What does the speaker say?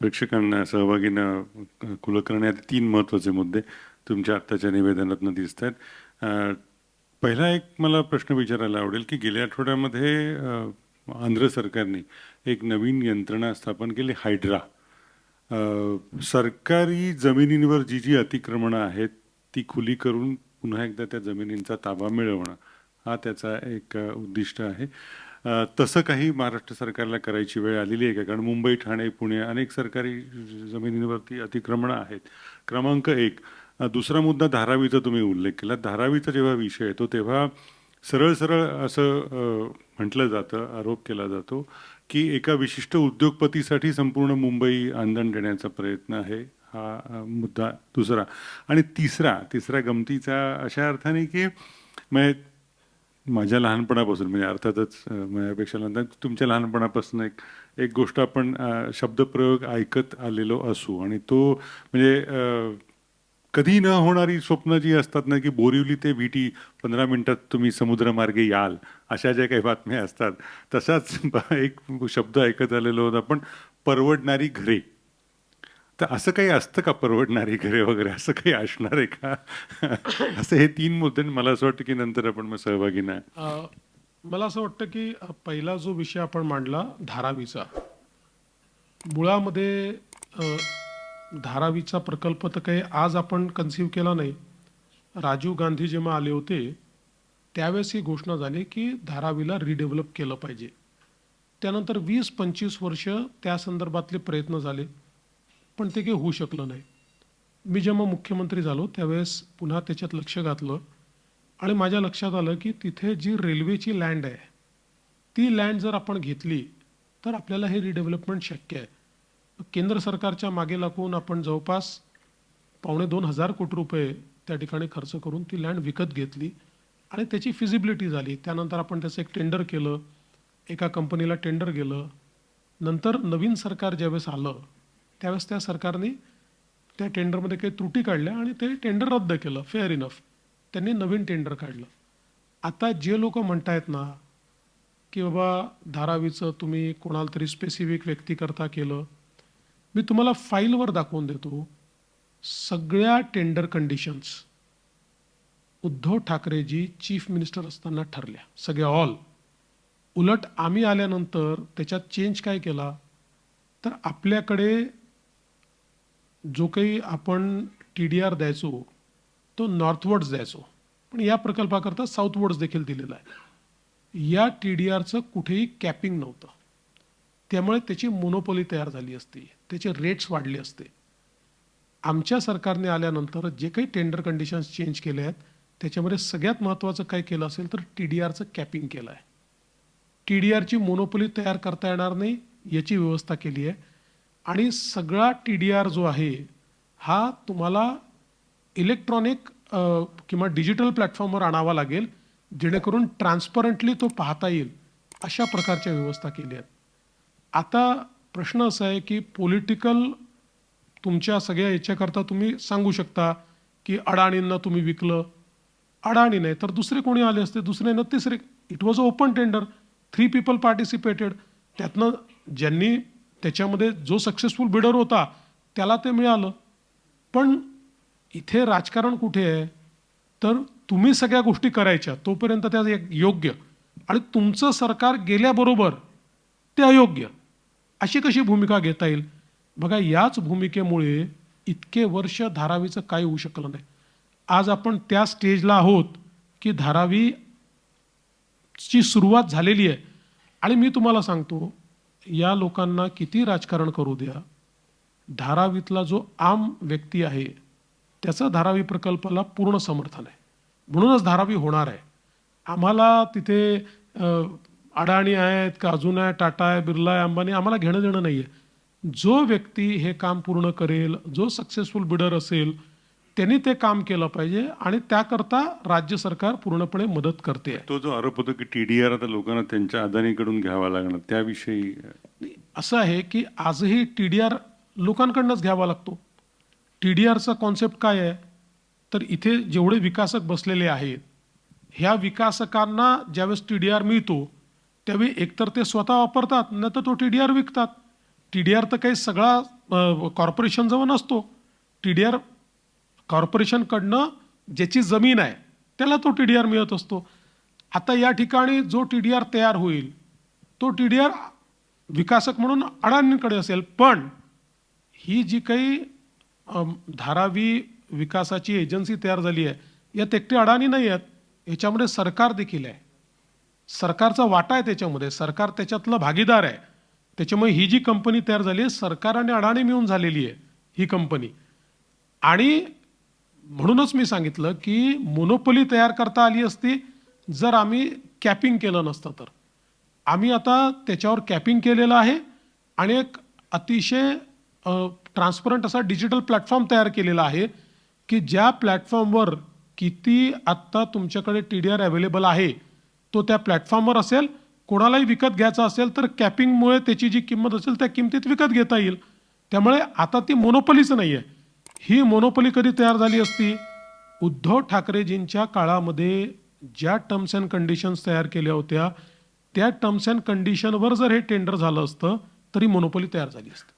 प्रेक्षकांना सहभागींना अ, खुलं करण्यात तीन महत्त्वाचे मुद्दे तुमच्या आत्ताच्या निवेदनातून दिसत आहेत पहिला एक मला प्रश्न विचारायला आवडेल की गेल्या आठवड्यामध्ये आंध्र सरकारने एक नवीन यंत्रणा स्थापन केली हायड्रा. सरकारी जमिनींवर जी जी अतिक्रमणं आहेत ती खुली करून पुन्हा एकदा त्या जमिनींचा ताबा मिळवणं हा त्याचा एक उद्दिष्ट आहे. तसं काही महाराष्ट्र सरकारला करायची वेळ आलेली आहे का? कारण मुंबई ठाणे पुणे अनेक सरकारी जमिनींवरती अतिक्रमणं आहेत. क्रमांक एक. दुसरा मुद्दा धारावीचा तुम्ही उल्लेख केला. धारावीचा जेव्हा विषय येतो तेव्हा सरळ सरळ असं म्हटलं जातं आरोप केला जातो की एका विशिष्ट उद्योगपतीसाठी संपूर्ण मुंबई आंदण देण्याचा प्रयत्न आहे. हा मुद्दा दुसरा. आणि तिसरा तिसरा गमतीचा अशा अर्थाने की मग माझ्या लहानपणापासून म्हणजे अर्थातच माझ्यापेक्षा लहान तुमच्या लहानपणापासून एक एक गोष्ट आपण शब्दप्रयोग ऐकत आलेलो असू आणि तो म्हणजे कधी न होणारी स्वप्न जी असतात ना की बोरिवली ते विटी पंधरा मिनिटात तुम्ही समुद्रमार्गे याल अशा ज्या काही बातम्या असतात तसाच एक शब्द ऐकत आलेलो होता पण परवडणारी घरे. तर असं काही असतं का परवडणारी घरे वगैरे? असं काही असणार आहे का? असं हे तीन मुद्दे मला असं वाटतं की नंतर आपण मग सहभागी नाही अ, मला असं वाटतं की पहिला जो विषय आपण मांडला धारावीचा. मुळामध्ये धारावीचा प्रकल्प तर काही आज आपण कन्सिव्ह केला नाही. राजीव गांधी जेव्हा आले होते त्यावेळेस ही घोषणा झाली की धारावीला रिडेव्हलप केलं पाहिजे. त्यानंतर वीस पंचवीस वर्ष त्या संदर्भातले प्रयत्न झाले. पण ते काही होऊ शकलं नाही. मी जेव्हा मुख्यमंत्री झालो त्यावेळेस पुन्हा त्याच्यात लक्ष घातलं आणि माझ्या लक्षात आलं की तिथे जी रेल्वेची लँड आहे ती लँड जर आपण घेतली तर आपल्याला हे रिडेव्हलपमेंट शक्य आहे. केंद्र सरकारच्या मागे लागून आपण जवळपास पावणे दोन हजार कोटी रुपये त्या ठिकाणी खर्च करून ती लँड विकत घेतली आणि त्याची फिजिबिलिटी झाली. त्यानंतर आपण त्याचं एक टेंडर केलं एका कंपनीला टेंडर गेलं. नंतर नवीन सरकार ज्यावेळेस आलं त्यावेळेस त्या सरकारने त्या टेंडरमध्ये काही त्रुटी काढल्या आणि ते टेंडर रद्द केलं. फेअर इनफ त्यांनी नवीन टेंडर काढलं. आता जे लोक म्हणतायत ना की बाबा धारावीचं तुम्ही कोणाला तरी स्पेसिफिक व्यक्तीकरता केलं मी तुम्हाला फाईलवर दाखवून देतो सगळ्या टेंडर कंडिशन्स उद्धव ठाकरेजी चीफ मिनिस्टर असताना ठरल्या. सगळ्या ऑल उलट आम्ही आल्यानंतर त्याच्यात चेंज काय केला? तर आपल्याकडे जो काही आपण टी डी आर द्यायचो तो नॉर्थवर्ड्स द्यायचो. पण या प्रकल्पाकरता साऊथवर्ड्स देखील दिलेला आहे. या टी डी आरचं कुठेही कॅपिंग नव्हतं. त्यामुळे त्याची मोनोपोली तयार झाली असती. त्याचे रेट्स वाढले असते. आमच्या सरकारने आल्यानंतर जे काही टेंडर कंडिशन्स चेंज केले आहेत त्याच्यामध्ये सगळ्यात महत्त्वाचं काय केलं असेल तर टी डी आरचं कॅपिंग केलं आहे. टी डी आरची मोनोपोली तयार करता येणार नाही याची व्यवस्था केली आहे. आणि सगळा टी डी आर जो आहे हा तुम्हाला इलेक्ट्रॉनिक किंवा डिजिटल प्लॅटफॉर्मवर आणावा लागेल जेणेकरून ट्रान्सपरंटली तो पाहता येईल अशा प्रकारच्या व्यवस्था केल्या. आहेत आता प्रश्न असा आहे की पॉलिटिकल तुमच्या सगळ्या याच्याकरता तुम्ही सांगू शकता की अडाणींना तुम्ही विकलं. अडाणी नाही तर दुसरे कोणी आले असते दुसरे न तिसरे. It was a open tender three people participated त्यातनं ज्यांनी त्याच्यामध्ये जो सक्सेसफुल बिडर होता त्याला ते मिळालं. पण इथे राजकारण कुठे आहे? तर तुम्ही सगळ्या गोष्टी करायच्या तोपर्यंत त्या योग्य. आणि तुमचं सरकार गेल्याबरोबर ते अयोग्य. अशी कशी भूमिका घेता येईल? बघा याच भूमिकेमुळे इतके वर्ष धारावीचं काय होऊ शकलं नाही. आज आपण त्या स्टेजला आहोत की धारावी ची सुरुवात झालेली आहे. आणि मी तुम्हाला सांगतो या लोकांना किती राजकारण करू द्या? धारावीतला जो आम व्यक्ती आहे त्याचा धारावी प्रकल्पाला पूर्ण समर्थन आहे. म्हणूनच धारावी होणार आहे. आम्हाला तिथे अडाणी आहेत का अजून आहे टाटा आहे बिर्ला आहे अंबानी आम्हाला घेणं देणं नाही आहे जो व्यक्ती हे काम पूर्ण करेल जो सक्सेसफुल बिडर असेल त्यांनी ते काम केलं पाहिजे आणि त्याकरता राज्य सरकार पूर्णपणे मदत करते. आहे तो जो आरोप होतो की टी डी आर आता लोकांना त्यांच्या अदानीकडून घ्यावा लागणार त्याविषयी असं आहे की आजही टी डी आर लोकांकडनंच घ्यावा लागतो. टी डी आरचा कॉन्सेप्ट काय आहे? तर इथे जेवढे विकासक बसलेले आहेत ह्या विकासकांना ज्यावेळेस टी डी आर मिळतो त्यावेळी एकतर ते स्वतः वापरतात नाही तर तो टी डी आर विकतात. टी डी आर तर काही सगळा कॉर्पोरेशनजवळ नसतो. टी डी आर कॉर्पोरेशनकडनं ज्याची जमीन आहे त्याला तो टी डी आर मिळत असतो. आता या ठिकाणी जो टी डी आर तयार होईल तो टी डी आर विकासक म्हणून अडाणींकडे असेल पण ही जी काही धारावी विकासाची एजन्सी तयार झाली आहे यात एकटे अडाणी नाही आहेत याच्यामध्ये सरकार देखील आहे. सरकारचा वाटा आहे त्याच्यामध्ये सरकार त्याच्यातलं भागीदार आहे. त्याच्यामुळे ही जी कंपनी तयार झाली आहे सरकार आणि अडाणी मिळून झालेली आहे ही कंपनी. आणि म्हणूनच मी सांगितलं की मोनोपोली तयार करता आली असती जर आम्ही कॅपिंग केलं नसतं तर. आम्ही आता त्याच्यावर कॅपिंग केलेलं आहे आणि एक अतिशय ट्रान्सपरंट असा डिजिटल प्लॅटफॉर्म तयार केलेला आहे की ज्या प्लॅटफॉर्मवर किती आत्ता तुमच्याकडे टी डी आर अवेलेबल आहे तो त्या प्लॅटफॉर्मवर असेल कोणालाही विकत घ्यायचा असेल तर कॅपिंगमुळे त्याची जी किंमत असेल त्या किमतीत विकत घेता येईल. त्यामुळे आता ती मोनोपलीच नाही आहे ही मोनोपली कधी तयार झाली असती? उद्धव ठाकरेजींच्या काळामध्ये ज्या टर्म्स अँड कंडिशन्स तयार केल्या होत्या त्या टर्म्स अँड कंडिशनवर जर हे टेंडर झालं असतं तरी मोनोपली तयार झाली असती.